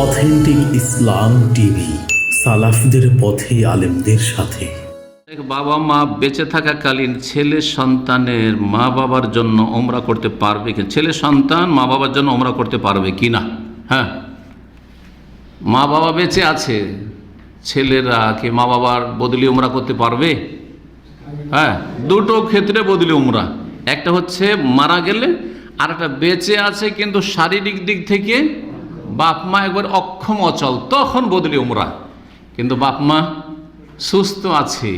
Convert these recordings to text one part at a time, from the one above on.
Authentic ইসলাম TV, সালাফদের পথে আলেমদের সাথে। বাবা মা বেঁচে থাকাকালীন ছেলে সন্তানের মা বাবার জন্য ওমরা করতে পারবে কি ছেলে সন্তান মা বাবার জন্য ওমরা করতে পারবে কি না? হ্যাঁ? মা বাবা বেঁচে আছে, ছেলেরা কি মা বাবার বদলি ওমরা করতে পারবে? হ্যাঁ দুটো ক্ষেত্রে বদলি ওমরা। একটা হচ্ছে মারা গেলে আর একটা বেঁচে আছে কিন্তু শারীরিক দিক থেকে বাপ মা একবার অক্ষম অচল, তখন বদলি উমরা। কিন্তু বাপ মা সুস্থ আছে,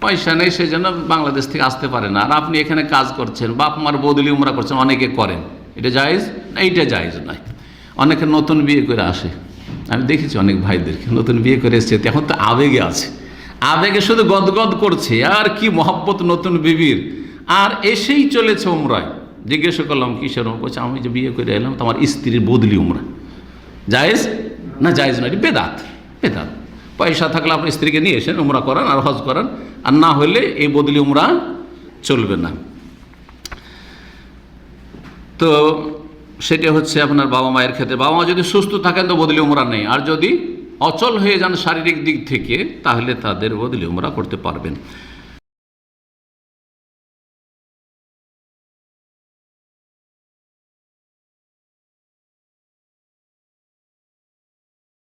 পয়সা নেই সেই জন্য বাংলাদেশ থেকে আসতে পারে না। আর আপনি এখানে কাজ করছেন বাপ মার বদলি উমরা করছেন, অনেকে করেন। এটা জায়েজ? না, এইটা জায়েজ নয়। অনেকে নতুন বিয়ে করে আসে। আমি দেখেছি অনেক ভাইদেরকে নতুন বিয়ে করে এসছে এখন তো আবেগে আছে। আবেগে শুধু গদগদ করছে, আর কি মহব্বত নতুন বিবির। আর এসেই চলেছে উমরায়। জিজ্ঞেস করলাম, কিসের? বলছে, আমি যে বিয়ে করে এলাম, তোমার স্ত্রীর বদলি উমরা। জায়েজ না জায়েজ না এটি বেদাত বেদাত। পয়সা থাকলে আপনি স্ত্রীকে নিয়ে এসেন, উমরা করান আর হজ করান, আর না হলে এই বদলি উমরা চলবে না। তো সেটা হচ্ছে আপনার বাবা মায়ের ক্ষেত্রে। বাবা মা যদি সুস্থ থাকেন তো বদলি উমরা নেই, আর যদি অচল হয়ে যান শারীরিক দিক থেকে, তাহলে তাদের বদলি উমরা করতে পারবেন।